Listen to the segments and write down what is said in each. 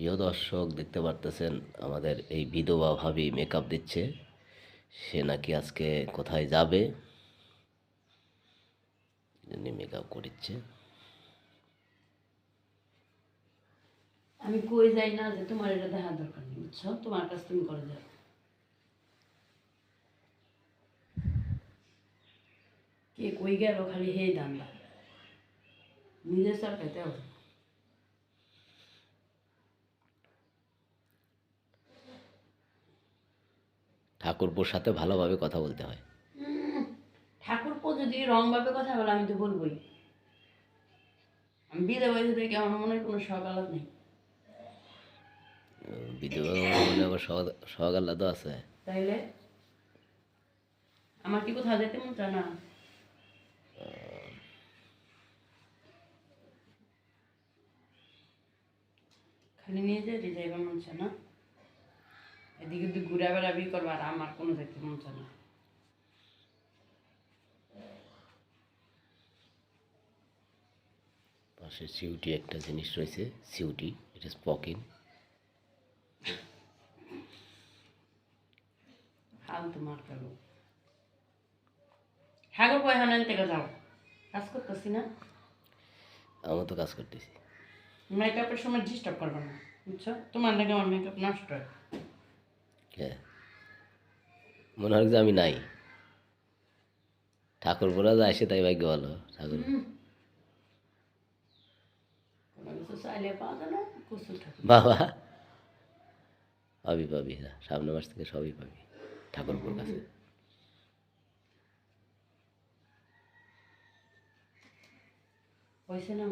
প্রিয় দর্শক, দেখতে পারতেছেন আমাদের এই বিধবা ভাবি মেকআপ দিচ্ছে। সে নাকি আজকে কোথায় যাবে? মেকআপ করিচ্ছে। আমি কই যাই না যে তোমার এটা দেখার দরকার নেই, বুঝছ? তোমার কাছে তুমি করে যাও। কে কই গেল খালি হে দান্দা। নিজের সরকারতে ঠাকুরপুর সাথে ভালোভাবে কথা বলতে হয়। ঠাকুরপো যদি রংভাবে কথা বলে আমি তো বলবোই। আমি থেকে আমার মনে কোনো সকালত নেই। বিধবা মানে আবার আছে। তাইলে? আমার কি কোথাও যেতে মন চায় না? খালি নিয়ে যেতে যাইবার মন চায় না? এদিকে তুই ঘুরা বেড়াবি করব আর আমার কোনো যেতে মন চায় না। পাশে সিউটি একটা জিনিস রয়েছে সিউটি এটা স্পকিন। হাল তোমার কালো হ্যাঁ গো এখানে থেকে যাও। কাজ করতেছি না? আমার তো কাজ করতেছি। মেকআপের সময় ডিস্টার্ব করবে না বুঝছ? তোমার লাগে আমার মেকআপ নষ্ট হয়। হ্যাঁ। মনে হয় যে আমি নাই। ঠাকুরপুরা যা আসে তাই ভাগ্য ভালো ঠাকুর। না বাবা। পাবি পাবি হ্যাঁ। সামনে মাস থেকে সবই পাবি ঠাকুরপুর কাছে। হয়েছে না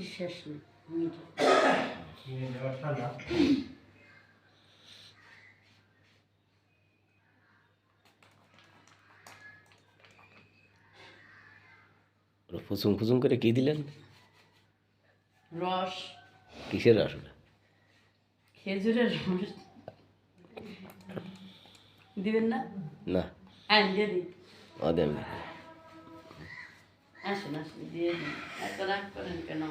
শেষ নেই। ফুচুং ফুচুং করে কি দিলেন? রস। কিসের রস? খেজুরের রস। দিবেন না? না। হ্যাঁ দিয়ে দিন। আসুন আসুন দিয়ে দিন। এত রাগ করেন কেন?